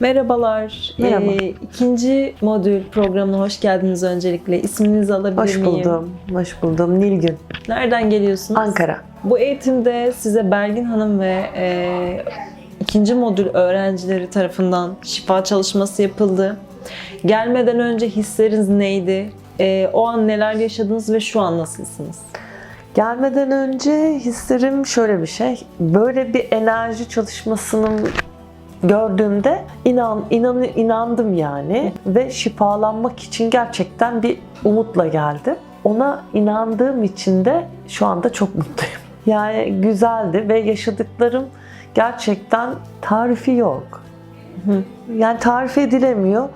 Merhabalar. Merhaba. Ee, ikinci modül programına hoş geldiniz öncelikle. İsminizi alabilir Hoş miyim? buldum. Hoş buldum. Nilgün. Nereden geliyorsunuz? Ankara. Bu eğitimde size Belgin Hanım ve e, ikinci modül öğrencileri tarafından şifa çalışması yapıldı. Gelmeden önce hisleriniz neydi? E, o an neler yaşadınız ve şu an nasılsınız? Gelmeden önce hislerim şöyle bir şey. Böyle bir enerji çalışmasının gördüğümde inan, inan inandım yani ve şifalanmak için gerçekten bir umutla geldim. Ona inandığım için de şu anda çok mutluyum. Yani güzeldi ve yaşadıklarım gerçekten tarifi yok. Yani tarif edilemiyor.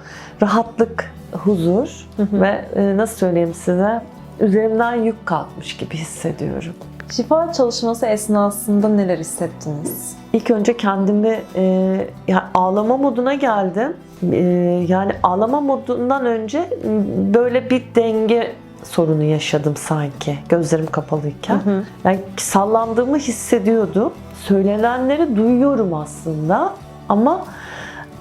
Rahatlık, huzur ve e, nasıl söyleyeyim size üzerimden yük kalkmış gibi hissediyorum. Şifa çalışması esnasında neler hissettiniz? İlk önce kendimi e, yani ağlama moduna geldim. E, yani ağlama modundan önce böyle bir denge sorunu yaşadım sanki gözlerim kapalıyken. Hı hı. Yani sallandığımı hissediyordum. Söylenenleri duyuyorum aslında ama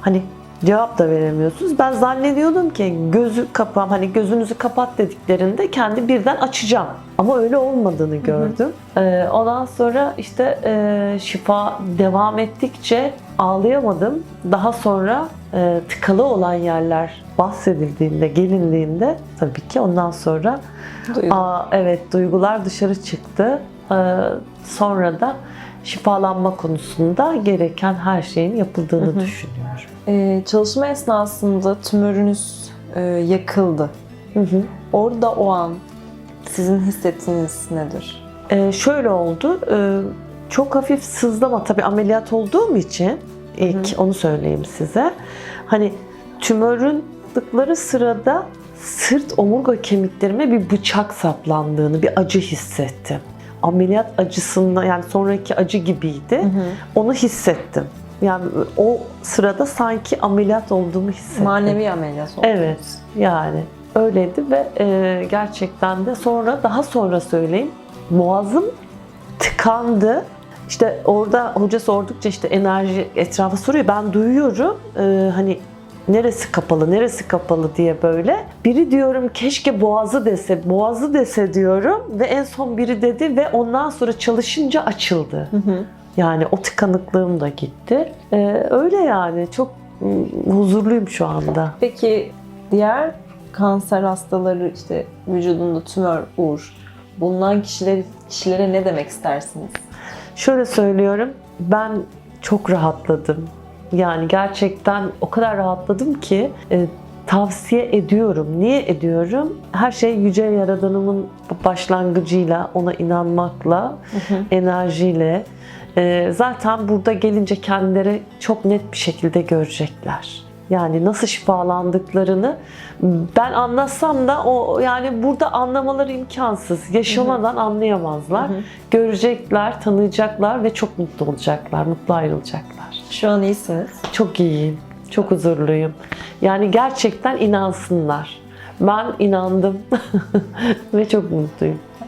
hani cevap da veremiyorsunuz. Ben zannediyordum ki gözü kapam hani gözünüzü kapat dediklerinde kendi birden açacağım. Ama öyle olmadığını gördüm. Ee, ondan sonra işte e, şifa devam ettikçe ağlayamadım. Daha sonra e, tıkalı olan yerler bahsedildiğinde, gelindiğinde tabii ki ondan sonra Duydum. Aa, evet duygular dışarı çıktı. Ee, sonra da şifalanma konusunda gereken her şeyin yapıldığını düşünüyorum. Ee, çalışma esnasında tümörünüz e, yakıldı. Hı hı. Orada o an sizin hissettiğiniz nedir? Ee, şöyle oldu. e, çok hafif sızlama tabii ameliyat olduğum için ilk onu söyleyeyim size. Hani tümörün tıkları sırada sırt omurga kemiklerime bir bıçak saplandığını, bir acı hissettim. Ameliyat acısında yani sonraki acı gibiydi. Onu hissettim. Yani o sırada sanki ameliyat olduğumu hissettim. Manevi ameliyat oldu. Evet yani öyleydi ve e, gerçekten de sonra daha sonra söyleyeyim boğazım tıkandı. İşte orada hoca sordukça işte enerji etrafa soruyor. Ben duyuyorum e, hani neresi kapalı neresi kapalı diye böyle. Biri diyorum keşke boğazı dese boğazı dese diyorum ve en son biri dedi ve ondan sonra çalışınca açıldı. Hı hı. Yani o tıkanıklığım da gitti. E, öyle yani çok mm, huzurluyum şu anda. Peki diğer kanser hastaları işte vücudunda tümör uğur bulunan kişiler, kişilere ne demek istersiniz? Şöyle söylüyorum, ben çok rahatladım. Yani gerçekten o kadar rahatladım ki e, tavsiye ediyorum. Niye ediyorum? Her şey yüce yaradanımın başlangıcıyla, ona inanmakla, enerjiyle. e, zaten burada gelince kendileri çok net bir şekilde görecekler. Yani nasıl şifalandıklarını ben anlatsam da o yani burada anlamaları imkansız. Yaşamadan anlayamazlar. Görecekler, tanıyacaklar ve çok mutlu olacaklar, mutlu ayrılacaklar. Şu an iyisiniz. Çok iyiyim, çok huzurluyum. Yani gerçekten inansınlar. Ben inandım ve çok mutluyum.